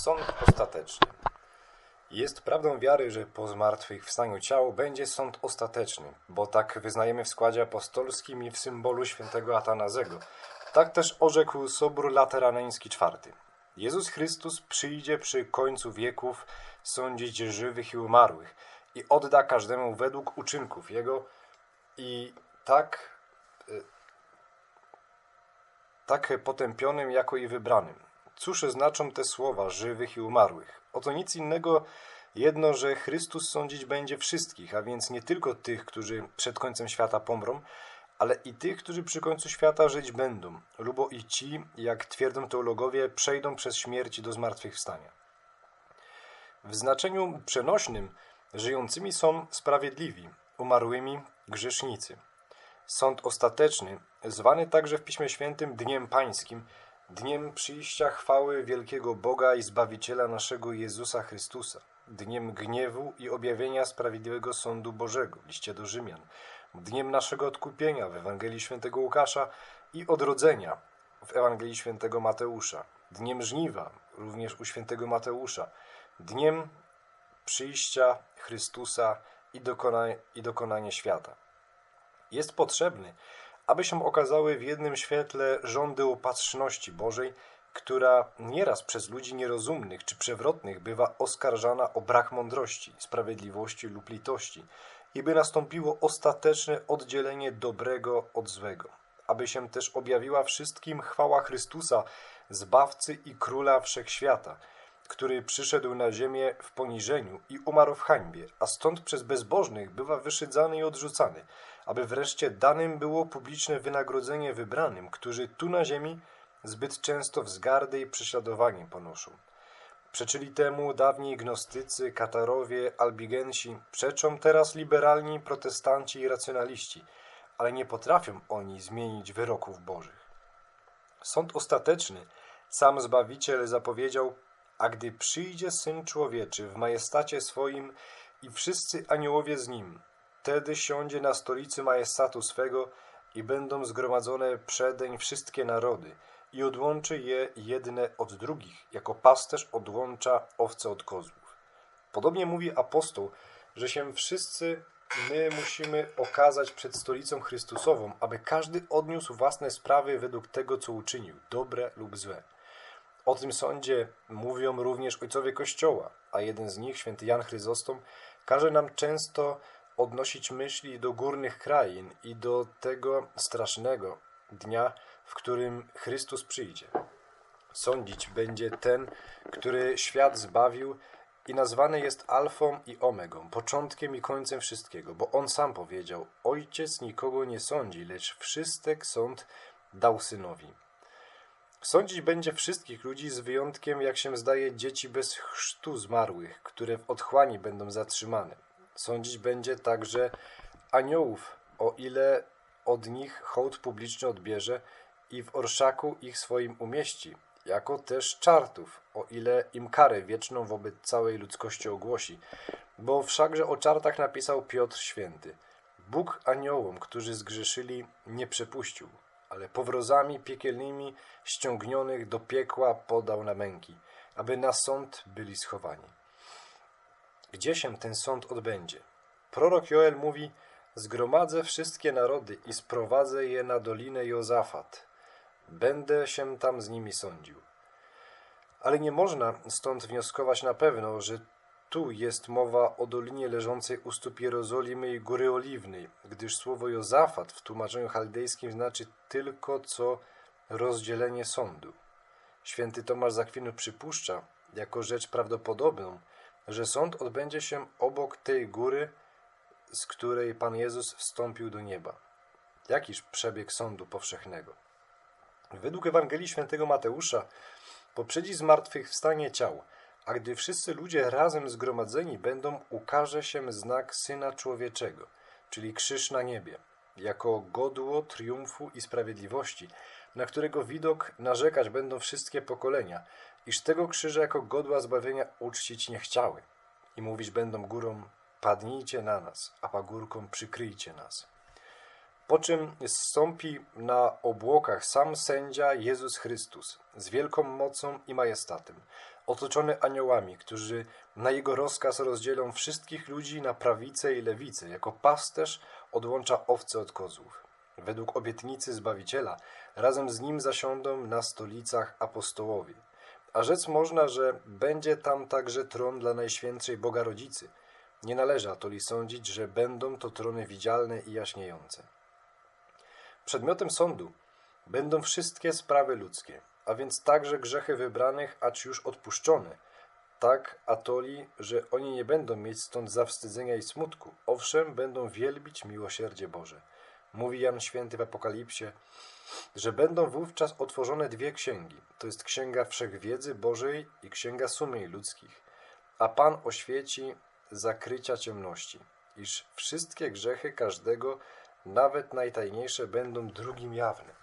Sąd ostateczny. Jest prawdą wiary, że po zmartwychwstaniu ciał będzie sąd ostateczny, bo tak wyznajemy w składzie apostolskim i w symbolu świętego Atanazego. Tak też orzekł Sobór Lateraneński IV. Jezus Chrystus przyjdzie przy końcu wieków sądzić żywych i umarłych i odda każdemu według uczynków Jego i tak, y, tak potępionym, jako i wybranym. Cóż znaczą te słowa żywych i umarłych? Oto nic innego jedno, że Chrystus sądzić będzie wszystkich, a więc nie tylko tych, którzy przed końcem świata pomrą, ale i tych, którzy przy końcu świata żyć będą, lubo i ci, jak twierdzą teologowie, przejdą przez śmierć do zmartwychwstania. W znaczeniu przenośnym żyjącymi są sprawiedliwi, umarłymi grzesznicy. Sąd ostateczny, zwany także w Piśmie Świętym Dniem Pańskim, dniem przyjścia chwały wielkiego Boga i Zbawiciela naszego Jezusa Chrystusa, dniem gniewu i objawienia sprawiedliwego sądu Bożego liście do Rzymian, dniem naszego odkupienia w Ewangelii Świętego Łukasza i odrodzenia w Ewangelii Świętego Mateusza, dniem żniwa również u Świętego Mateusza, dniem przyjścia Chrystusa i, dokona i dokonanie świata. Jest potrzebny, aby się okazały w jednym świetle rządy opatrzności Bożej, która nieraz przez ludzi nierozumnych czy przewrotnych bywa oskarżana o brak mądrości, sprawiedliwości lub litości, i by nastąpiło ostateczne oddzielenie dobrego od złego, aby się też objawiła wszystkim chwała Chrystusa, Zbawcy i Króla Wszechświata, który przyszedł na ziemię w poniżeniu i umarł w hańbie, a stąd przez bezbożnych bywa wyszydzany i odrzucany, aby wreszcie danym było publiczne wynagrodzenie wybranym, którzy tu na ziemi zbyt często wzgardy i prześladowanie ponoszą. Przeczyli temu dawni gnostycy, katarowie, albigensi, przeczą teraz liberalni protestanci i racjonaliści, ale nie potrafią oni zmienić wyroków bożych. Sąd ostateczny sam Zbawiciel zapowiedział, a gdy przyjdzie Syn Człowieczy w majestacie swoim i wszyscy aniołowie z Nim, wtedy siądzie na stolicy majestatu swego i będą zgromadzone przedeń wszystkie narody – i odłączy je jedne od drugich, jako pasterz odłącza owce od kozłów. Podobnie mówi apostoł, że się wszyscy my musimy okazać przed stolicą Chrystusową, aby każdy odniósł własne sprawy według tego, co uczynił, dobre lub złe. O tym sądzie mówią również ojcowie Kościoła, a jeden z nich, święty Jan Chryzostom, każe nam często odnosić myśli do górnych krain i do tego strasznego dnia, w którym Chrystus przyjdzie. Sądzić będzie ten, który świat zbawił i nazwany jest Alfą i Omegą, początkiem i końcem wszystkiego, bo on sam powiedział: Ojciec nikogo nie sądzi, lecz wszystek sąd dał synowi. Sądzić będzie wszystkich ludzi z wyjątkiem, jak się zdaje, dzieci bez chrztu zmarłych, które w otchłani będą zatrzymane. Sądzić będzie także aniołów, o ile od nich hołd publiczny odbierze i w orszaku ich swoim umieści, jako też czartów, o ile im karę wieczną wobec całej ludzkości ogłosi. Bo wszakże o czartach napisał Piotr Święty. Bóg aniołom, którzy zgrzeszyli, nie przepuścił, ale powrozami piekielnymi ściągnionych do piekła podał na męki, aby na sąd byli schowani. Gdzie się ten sąd odbędzie? Prorok Joel mówi, zgromadzę wszystkie narody i sprowadzę je na dolinę Jozafat, Będę się tam z nimi sądził. Ale nie można stąd wnioskować na pewno, że tu jest mowa o dolinie leżącej u stóp Jerozolimy i Góry Oliwnej, gdyż słowo Jozafat w tłumaczeniu chaldejskim znaczy tylko co rozdzielenie sądu. Święty Tomasz Zakwinu przypuszcza, jako rzecz prawdopodobną, że sąd odbędzie się obok tej góry, z której Pan Jezus wstąpił do nieba. Jakiż przebieg sądu powszechnego? Według Ewangelii Świętego Mateusza poprzedzi zmartwychwstanie ciał, a gdy wszyscy ludzie razem zgromadzeni będą, ukaże się znak Syna Człowieczego, czyli krzyż na niebie, jako godło triumfu i sprawiedliwości, na którego widok narzekać będą wszystkie pokolenia, iż tego krzyża jako godła zbawienia uczcić nie chciały. I mówić będą górom, padnijcie na nas, a pagórkom przykryjcie nas. Po czym zstąpi na obłokach sam sędzia Jezus Chrystus z wielką mocą i majestatem, otoczony aniołami, którzy na jego rozkaz rozdzielą wszystkich ludzi na prawicę i lewicę, jako pasterz odłącza owce od kozłów. Według obietnicy Zbawiciela razem z nim zasiądą na stolicach apostołowie. A rzec można, że będzie tam także tron dla Najświętszej Boga Rodzicy. Nie należy atoli sądzić, że będą to trony widzialne i jaśniejące. Przedmiotem sądu będą wszystkie sprawy ludzkie, a więc także grzechy wybranych, acz już odpuszczone, tak atoli, że oni nie będą mieć stąd zawstydzenia i smutku, owszem, będą wielbić miłosierdzie Boże. Mówi Jan Święty w Apokalipsie, że będą wówczas otworzone dwie księgi, to jest Księga Wszechwiedzy Bożej i Księga Sumień Ludzkich, a Pan oświeci zakrycia ciemności, iż wszystkie grzechy każdego, nawet najtajniejsze, będą drugim jawne.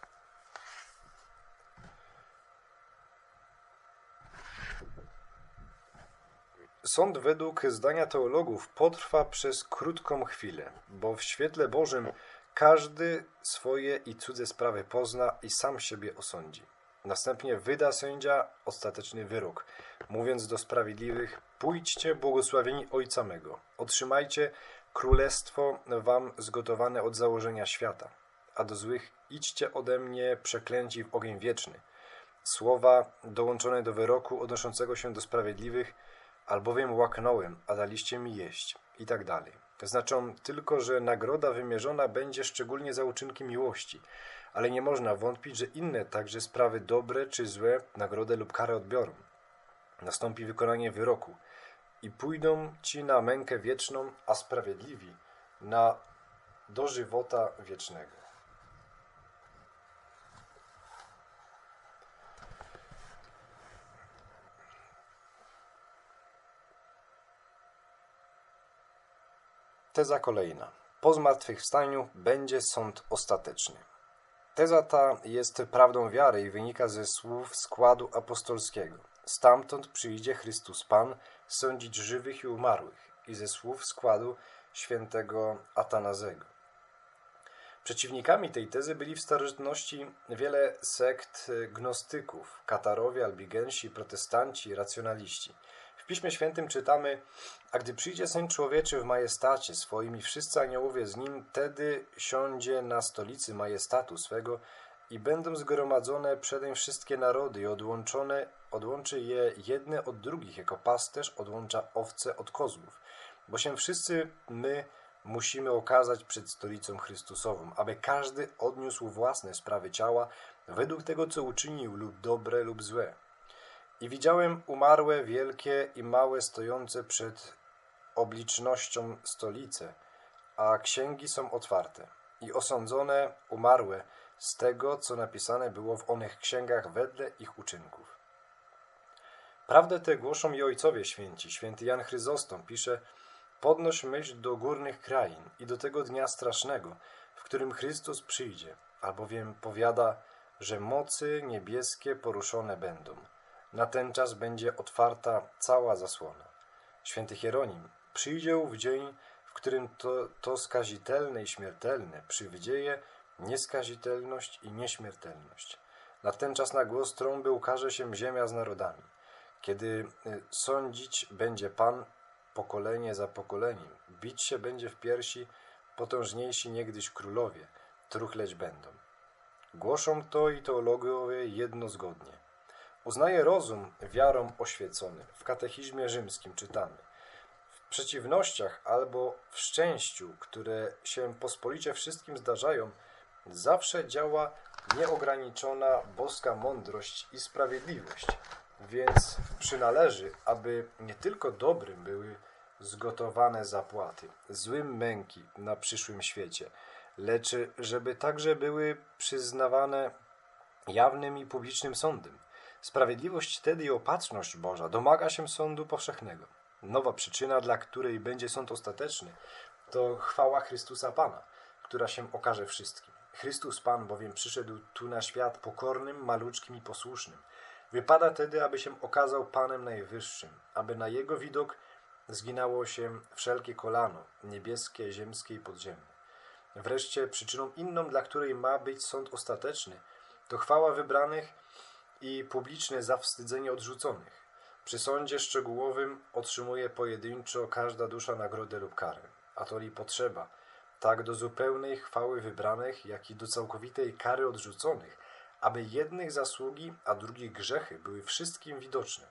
Sąd według zdania teologów potrwa przez krótką chwilę, bo w świetle Bożym każdy swoje i cudze sprawy pozna i sam siebie osądzi. Następnie wyda sędzia ostateczny wyrok, mówiąc do sprawiedliwych: Pójdźcie, błogosławieni Ojca mego, otrzymajcie królestwo wam zgotowane od założenia świata, a do złych idźcie ode mnie przeklęci w ogień wieczny. Słowa dołączone do wyroku odnoszącego się do sprawiedliwych, albowiem łaknąłem, a daliście mi jeść, i tak dalej. Znaczą tylko, że nagroda wymierzona będzie szczególnie za uczynki miłości, ale nie można wątpić, że inne także sprawy dobre czy złe nagrodę lub karę odbiorą. Nastąpi wykonanie wyroku i pójdą ci na mękę wieczną, a sprawiedliwi na do żywota wiecznego. Teza kolejna. Po zmartwychwstaniu będzie sąd ostateczny. Teza ta jest prawdą wiary i wynika ze słów składu apostolskiego. Stamtąd przyjdzie Chrystus Pan sądzić żywych i umarłych i ze słów składu świętego Atanazego. Przeciwnikami tej tezy byli w starożytności wiele sekt gnostyków, katarowie, albigensi, protestanci, racjonaliści – Piśmie Świętym czytamy, a gdy przyjdzie Syn Człowieczy w majestacie swoim i wszyscy aniołowie z Nim, wtedy siądzie na stolicy majestatu swego i będą zgromadzone przedem wszystkie narody i odłączone, odłączy je jedne od drugich, jako pasterz odłącza owce od kozłów. Bo się wszyscy my musimy okazać przed stolicą Chrystusową, aby każdy odniósł własne sprawy ciała według tego, co uczynił lub dobre lub złe. I widziałem umarłe, wielkie i małe, stojące przed oblicznością stolice, a księgi są otwarte. I osądzone umarłe z tego, co napisane było w onych księgach wedle ich uczynków. Prawdę tę głoszą i ojcowie święci. Święty Jan Chryzostom pisze Podnoś myśl do górnych krain i do tego dnia strasznego, w którym Chrystus przyjdzie, albowiem powiada, że mocy niebieskie poruszone będą – na ten czas będzie otwarta cała zasłona. Święty Hieronim przyjdzie w dzień, w którym to, to skazitelne i śmiertelne przywdzieje nieskazitelność i nieśmiertelność. Na ten czas na głos trąby ukaże się ziemia z narodami. Kiedy y, sądzić będzie Pan pokolenie za pokoleniem, bić się będzie w piersi potężniejsi niegdyś królowie, truchleć będą. Głoszą to i teologowie jednozgodnie. Uznaje rozum wiarą oświecony. W katechizmie rzymskim czytamy. W przeciwnościach albo w szczęściu, które się pospolicie wszystkim zdarzają, zawsze działa nieograniczona boska mądrość i sprawiedliwość. Więc przynależy, aby nie tylko dobrym były zgotowane zapłaty, złym męki na przyszłym świecie, lecz żeby także były przyznawane jawnym i publicznym sądem. Sprawiedliwość wtedy i opatrzność Boża domaga się sądu powszechnego. Nowa przyczyna, dla której będzie sąd ostateczny, to chwała Chrystusa Pana, która się okaże wszystkim. Chrystus Pan bowiem przyszedł tu na świat pokornym, maluczkim i posłusznym. Wypada tedy, aby się okazał Panem Najwyższym, aby na Jego widok zginało się wszelkie kolano, niebieskie, ziemskie i podziemne. Wreszcie przyczyną inną, dla której ma być sąd ostateczny, to chwała wybranych i publiczne zawstydzenie odrzuconych. Przy sądzie szczegółowym otrzymuje pojedynczo każda dusza nagrodę lub karę. A to li potrzeba, tak do zupełnej chwały wybranych, jak i do całkowitej kary odrzuconych, aby jednych zasługi, a drugich grzechy były wszystkim widoczne.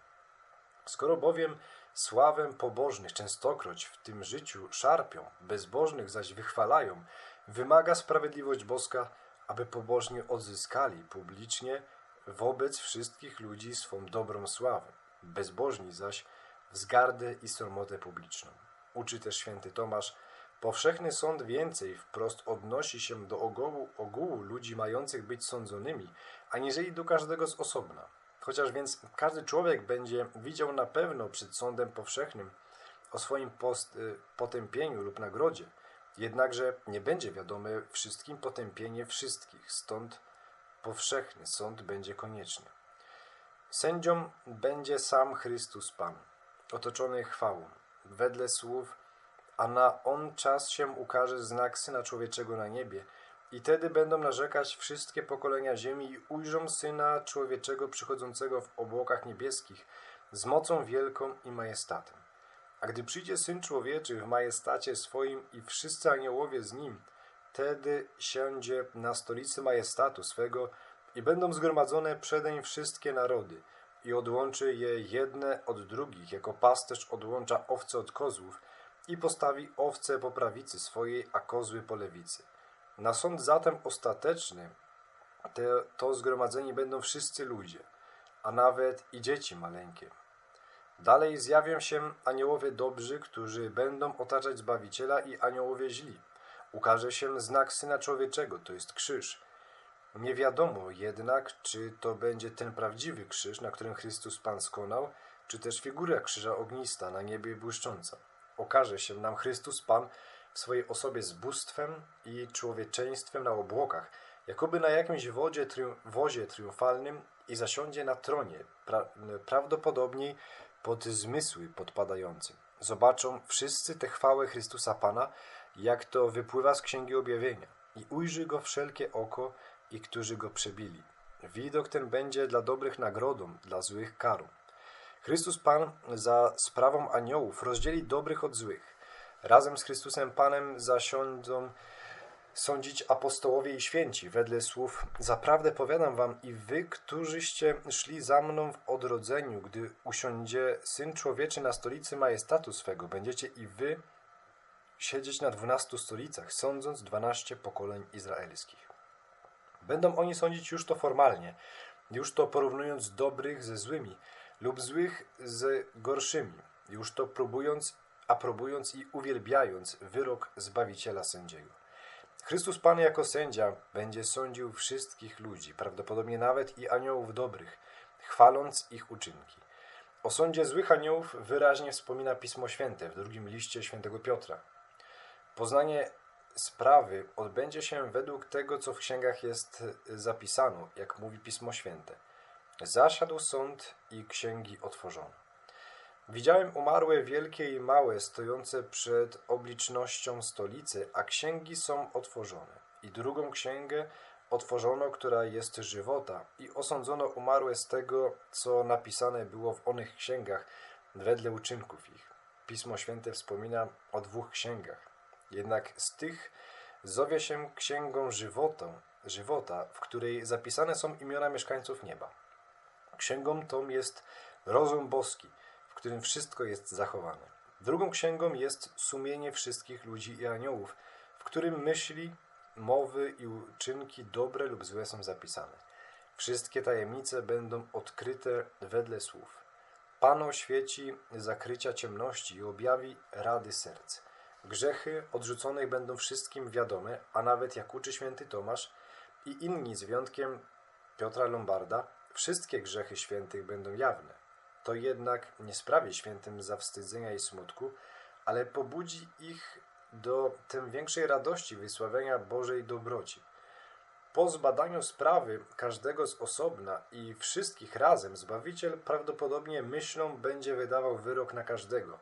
Skoro bowiem sławę pobożnych częstokroć w tym życiu szarpią, bezbożnych zaś wychwalają, wymaga sprawiedliwość boska, aby pobożni odzyskali publicznie wobec wszystkich ludzi swą dobrą sławę, bezbożni zaś wzgardę i sromotę publiczną. Uczy też święty Tomasz, powszechny sąd więcej wprost odnosi się do ogółu, ogółu ludzi mających być sądzonymi, aniżeli do każdego z osobna. Chociaż więc każdy człowiek będzie widział na pewno przed sądem powszechnym o swoim post, y, potępieniu lub nagrodzie, jednakże nie będzie wiadome wszystkim potępienie wszystkich, stąd powszechny sąd będzie konieczny. Sędzią będzie sam Chrystus Pan, otoczony chwałą, wedle słów, a na on czas się ukaże znak Syna Człowieczego na niebie, i tedy będą narzekać wszystkie pokolenia ziemi i ujrzą Syna Człowieczego przychodzącego w obłokach niebieskich z mocą wielką i majestatem. A gdy przyjdzie Syn Człowieczy w majestacie swoim i wszyscy aniołowie z Nim, wtedy siędzie na stolicy majestatu swego i będą zgromadzone przedeń wszystkie narody i odłączy je jedne od drugich, jako pasterz odłącza owce od kozłów i postawi owce po prawicy swojej, a kozły po lewicy. Na sąd zatem ostateczny te, to zgromadzeni będą wszyscy ludzie, a nawet i dzieci maleńkie. Dalej zjawią się aniołowie dobrzy, którzy będą otaczać Zbawiciela i aniołowie źli. Ukaże się znak Syna Człowieczego, to jest krzyż. Nie wiadomo jednak, czy to będzie ten prawdziwy krzyż, na którym Chrystus Pan skonał, czy też figura krzyża ognista na niebie błyszcząca. Okaże się nam Chrystus Pan w swojej osobie z bóstwem i człowieczeństwem na obłokach, jakoby na jakimś wodzie, wozie triumfalnym i zasiądzie na tronie, pra, prawdopodobniej pod zmysły podpadającym. Zobaczą wszyscy tę chwałę Chrystusa Pana, jak to wypływa z Księgi Objawienia i ujrzy Go wszelkie oko i którzy Go przebili. Widok ten będzie dla dobrych nagrodą, dla złych karą. Chrystus Pan za sprawą aniołów rozdzieli dobrych od złych. Razem z Chrystusem Panem zasiądą sądzić apostołowie i święci, wedle słów Zaprawdę powiadam wam i wy, którzyście szli za mną w odrodzeniu, gdy usiądzie Syn Człowieczy na stolicy majestatu swego, będziecie i wy siedzieć na dwunastu stolicach, sądząc dwanaście pokoleń izraelskich. Będą oni sądzić już to formalnie, już to porównując dobrych ze złymi lub złych z gorszymi, już to próbując, aprobując i uwielbiając wyrok Zbawiciela sędziego. Chrystus Pan jako sędzia będzie sądził wszystkich ludzi, prawdopodobnie nawet i aniołów dobrych, chwaląc ich uczynki. O sądzie złych aniołów wyraźnie wspomina Pismo Święte w drugim liście świętego Piotra. Poznanie sprawy odbędzie się według tego, co w księgach jest zapisano, jak mówi Pismo Święte. Zasiadł sąd i księgi otworzono. Widziałem umarłe wielkie i małe, stojące przed oblicznością stolicy, a księgi są otworzone. I drugą księgę otworzono, która jest żywota, i osądzono umarłe z tego, co napisane było w onych księgach, wedle uczynków ich. Pismo Święte wspomina o dwóch księgach. Jednak z tych zowie się księgą żywotą, żywota, w której zapisane są imiona mieszkańców nieba. Księgą tą jest rozum boski, w którym wszystko jest zachowane. Drugą księgą jest sumienie wszystkich ludzi i aniołów, w którym myśli, mowy i uczynki dobre lub złe są zapisane. Wszystkie tajemnice będą odkryte wedle słów. Pan oświeci zakrycia ciemności i objawi rady serc. Grzechy odrzuconych będą wszystkim wiadome, a nawet jak uczy święty Tomasz i inni z wyjątkiem Piotra Lombarda, wszystkie grzechy świętych będą jawne. To jednak nie sprawi świętym zawstydzenia i smutku, ale pobudzi ich do tym większej radości wysławienia Bożej dobroci. Po zbadaniu sprawy każdego z osobna i wszystkich razem, Zbawiciel prawdopodobnie myślą będzie wydawał wyrok na każdego.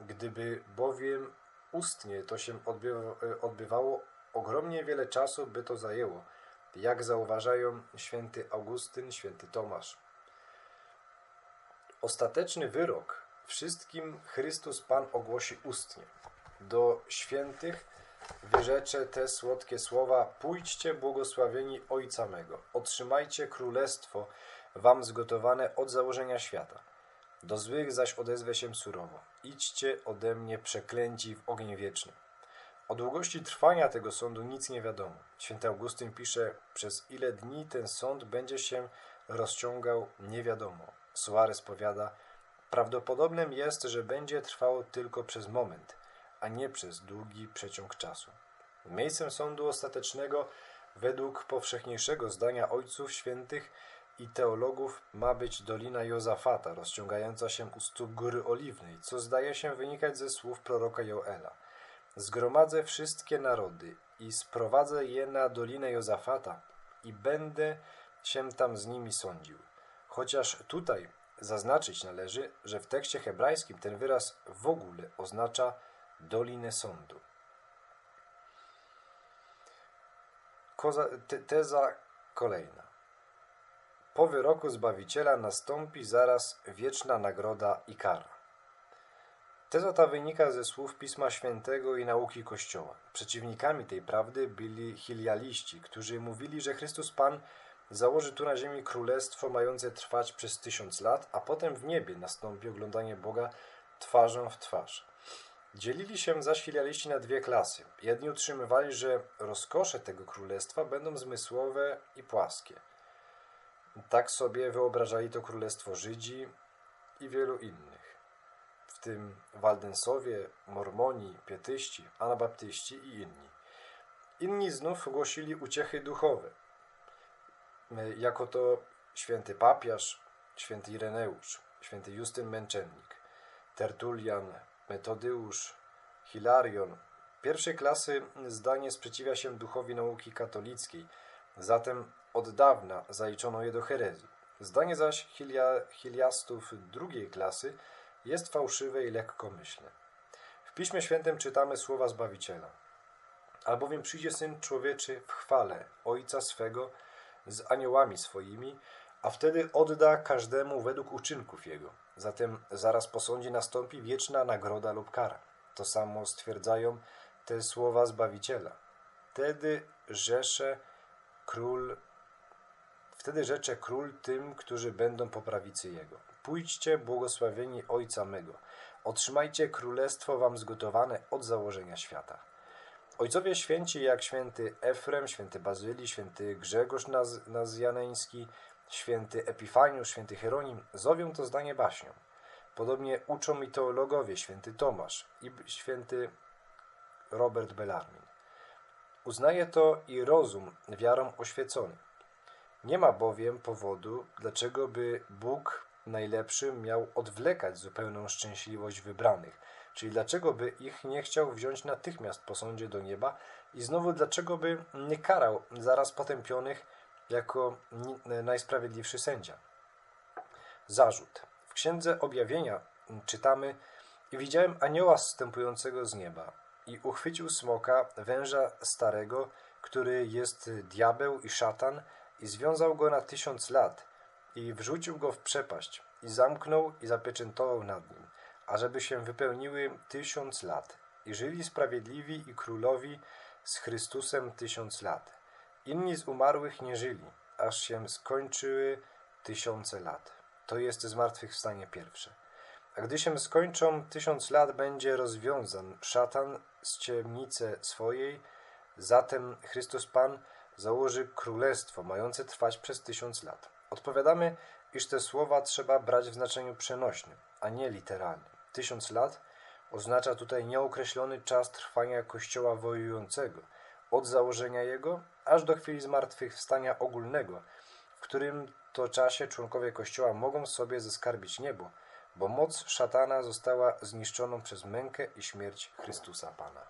Gdyby bowiem ustnie to się odbywało, ogromnie wiele czasu by to zajęło, jak zauważają święty Augustyn, święty Tomasz. Ostateczny wyrok wszystkim Chrystus Pan ogłosi ustnie. Do świętych wyrzecze te słodkie słowa: Pójdźcie, błogosławieni Ojca mego, otrzymajcie królestwo wam zgotowane od założenia świata. Do złych zaś odezwę się surowo. Idźcie ode mnie przeklęci w ogień wieczny. O długości trwania tego sądu nic nie wiadomo. Święty Augustyn pisze, przez ile dni ten sąd będzie się rozciągał, nie wiadomo. Suarez powiada, prawdopodobnym jest, że będzie trwało tylko przez moment, a nie przez długi przeciąg czasu. Miejscem sądu ostatecznego, według powszechniejszego zdania ojców świętych i teologów, ma być Dolina Jozafata, rozciągająca się u stóp Góry Oliwnej, co zdaje się wynikać ze słów proroka Joela. Zgromadzę wszystkie narody i sprowadzę je na Dolinę Jozafata i będę się tam z nimi sądził. Chociaż tutaj zaznaczyć należy, że w tekście hebrajskim ten wyraz w ogóle oznacza Dolinę Sądu. Koza, te, teza kolejna. Po wyroku Zbawiciela nastąpi zaraz wieczna nagroda i kara. Teza ta wynika ze słów Pisma Świętego i nauki Kościoła. Przeciwnikami tej prawdy byli hilialiści, którzy mówili, że Chrystus Pan założy tu na ziemi królestwo mające trwać przez tysiąc lat, a potem w niebie nastąpi oglądanie Boga twarzą w twarz. Dzielili się zaś filialiści na dwie klasy. Jedni utrzymywali, że rozkosze tego królestwa będą zmysłowe i płaskie. Tak sobie wyobrażali to królestwo Żydzi i wielu innych, w tym Waldensowie, Mormoni, Pietyści, Anabaptyści i inni. Inni znów głosili uciechy duchowe, jako to święty papiarz, święty Ireneusz, święty Justyn Męczennik, Tertulian, Metodeusz, Hilarion. Pierwszej klasy zdanie sprzeciwia się duchowi nauki katolickiej, zatem od dawna zaliczono je do herezji. Zdanie zaś hilia, hiliastów drugiej klasy jest fałszywe i lekkomyślne. W Piśmie Świętym czytamy słowa Zbawiciela. Albowiem przyjdzie Syn Człowieczy w chwale Ojca swego z aniołami swoimi, a wtedy odda każdemu według uczynków jego. Zatem zaraz po sądzie nastąpi wieczna nagroda lub kara. To samo stwierdzają te słowa Zbawiciela. Wtedy rzesze król Wtedy rzecze król tym, którzy będą po prawicy jego. Pójdźcie, błogosławieni Ojca mego. Otrzymajcie królestwo wam zgotowane od założenia świata. Ojcowie święci jak święty Efrem, święty Bazyli, święty Grzegorz Naz Nazjaneński, święty Epifaniusz, święty Hieronim zowią to zdanie baśnią. Podobnie uczą i teologowie święty Tomasz i święty Robert Bellarmin. Uznaje to i rozum wiarą oświecony. Nie ma bowiem powodu, dlaczego by Bóg najlepszy miał odwlekać zupełną szczęśliwość wybranych, czyli dlaczego by ich nie chciał wziąć natychmiast po sądzie do nieba i znowu dlaczego by nie karał zaraz potępionych jako najsprawiedliwszy sędzia. Zarzut. W Księdze Objawienia czytamy i widziałem anioła zstępującego z nieba i uchwycił smoka, węża starego, który jest diabeł i szatan i związał go na tysiąc lat i wrzucił go w przepaść i zamknął i zapieczętował nad nim, ażeby się wypełniły tysiąc lat i żyli sprawiedliwi i królowi z Chrystusem tysiąc lat. Inni z umarłych nie żyli, aż się skończyły tysiące lat. To jest zmartwychwstanie pierwsze. A gdy się skończą tysiąc lat, będzie rozwiązan szatan z ciemnicy swojej, zatem Chrystus Pan założy królestwo mające trwać przez tysiąc lat. Odpowiadamy, iż te słowa trzeba brać w znaczeniu przenośnym, a nie literalnym. Tysiąc lat oznacza tutaj nieokreślony czas trwania Kościoła wojującego, od założenia jego aż do chwili zmartwychwstania ogólnego, w którym to czasie członkowie Kościoła mogą sobie zaskarbić niebo, bo moc szatana została zniszczoną przez mękę i śmierć Chrystusa Pana.